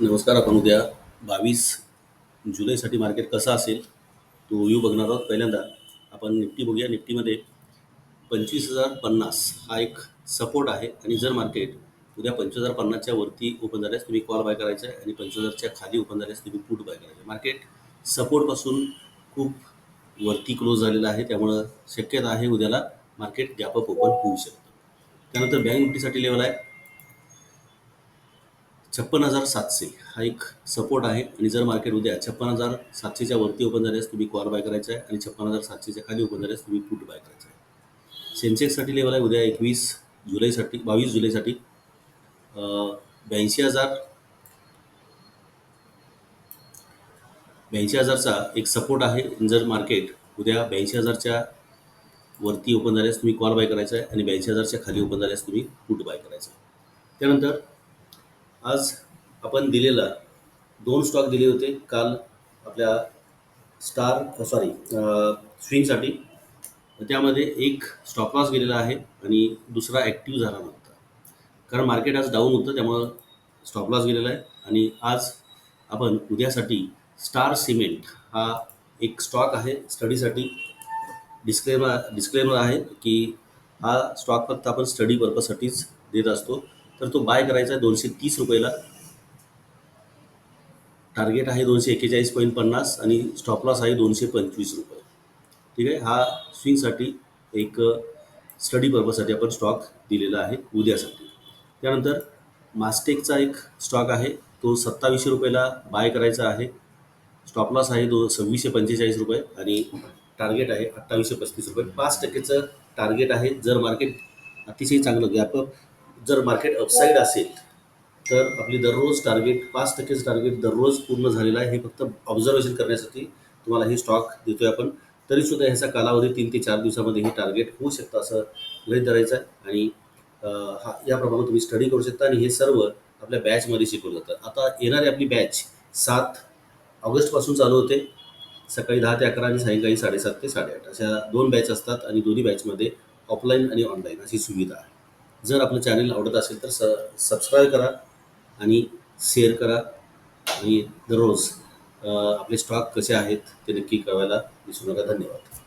नमस्कार आपण उद्या बावीस जुलैसाठी मार्केट कसं असेल तो व्ह्यू बघणार आहोत. पहिल्यांदा आपण निफ्टी बघूया. निफ्टीमध्ये पंचवीस हजार पन्नास हा एक सपोर्ट आहे. आणि जर मार्केट उद्या पंचवीस हजार पन्नासच्या वरती ओपन झाल्यास तुम्ही कॉल बाय करायचा आहे आणि पंचवीस हजारच्या खाली ओपन झाल्यास तुम्ही पुट बाय करायचं आहे. मार्केट सपोर्टपासून खूप वरती क्लोज झालेलं आहे. त्यामुळं शक्यता आहे उद्याला मार्केट गॅपअप ओपन होऊ शकतं. त्यानंतर बँक निफ्टीसाठी लेवल आहे. छप्पन हजार सातशे. हा एक सपोर्ट आहे. आणि जर मार्केट उद्या छप्पन हजार सातशेच्या वरती ओपन झाल्यास तुम्ही कॉल बाय करायचा आहे. आणि छप्पन हजार सातशेच्या खाली ओपन झाल्यास तुम्ही पुट बाय करायचा आहे. सेन्सेक्ससाठी लेवल आहे उद्या एकवीस जुलैसाठी बावीस जुलैसाठी. ब्याऐंशी हजार ब्याऐंशी हजारचा एक सपोर्ट आहे. जर मार्केट उद्या ब्याऐंशी हजारच्या वरती ओपन झाल्यास तुम्ही कॉल बाय करायचा आहे. आणि ब्याऐंशी हजारच्या खाली ओपन झाल्यास तुम्ही पुट बाय करायचा आहे. त्यानंतर आज आपण दिलेला दोन स्टॉक दिले होते. काल आपल्या स्टार सॉरी स्विंगसाठी त्यामध्ये एक स्टॉप लॉस गेलेला आहे आणि दुसरा ॲक्टिव्ह झाला नव्हता. कारण मार्केट आज डाऊन होतं त्यामुळं स्टॉप लॉस गेलेला आहे. आणि आज आपण उद्यासाठी स्टार सिमेंट हा एक स्टॉक आहे. स्टडीसाठी डिस्क्लेमर डिस्क्लेमर आहे की हा स्टॉक फक्त आपण स्टडी पर्पजसाठीच देत असतो. तर तो बाय करायचा आहे दोनशे तीस रुपयाला. टार्गेट आहे दोनशे एक्केचाळीस पॉईंट पन्नास आणि स्टॉप लॉस आहे दोनशे पंचवीस रुपये. ठीक आहे? हा स्विंगसाठी एक स्टडी पर्पजसाठी आपण स्टॉक दिलेला आहे उद्यासाठी. त्यानंतर मास्टेकचा एक स्टॉक आहे तो सत्तावीसशे रुपयाला बाय करायचा आहे. स्टॉप लॉस आहे दो सव्वीसशे पंचेचाळीस रुपये आणि टार्गेट आहे अठ्ठावीसशे पस्तीस रुपये. पाच टक्केचं टार्गेट आहे. जर मार्केट अतिशय चांगलं गॅप जर मार्केट अपसाईड असेल तर आपली दररोज टार्गेट पाच टक्केचं टार्गेट दररोज पूर्ण झालेलं आहे हे फक्त ऑब्झर्वेशन करण्यासाठी तुम्हाला हे स्टॉक देतोय आपण. तरीसुद्धा ह्याचा कालावधी तीन ते चार दिवसामध्ये हे टार्गेट होऊ शकतं असं गृहित धरायचं आहे. आणि हा याप्रमाणे तुम्ही स्टडी करू शकता आणि हे सर्व आपल्या बॅचमध्ये शिकवलं जातं. आता येणारी आपली बॅच सात ऑगस्टपासून चालू होते. सकाळी दहा ते अकरा आणि सायंकाळी साडेसात ते साडेआठ अशा दोन बॅच असतात आणि दोन्ही बॅचमध्ये ऑफलाईन आणि ऑनलाईन अशी सुविधा आहे. जर आपलं चॅनल आवडत असेल तर स सबस्क्राईब करा आणि शेअर करा. आणि दररोज आपले स्टॉक कसे आहेत ते नक्की कळवायला विसरू नका. धन्यवाद.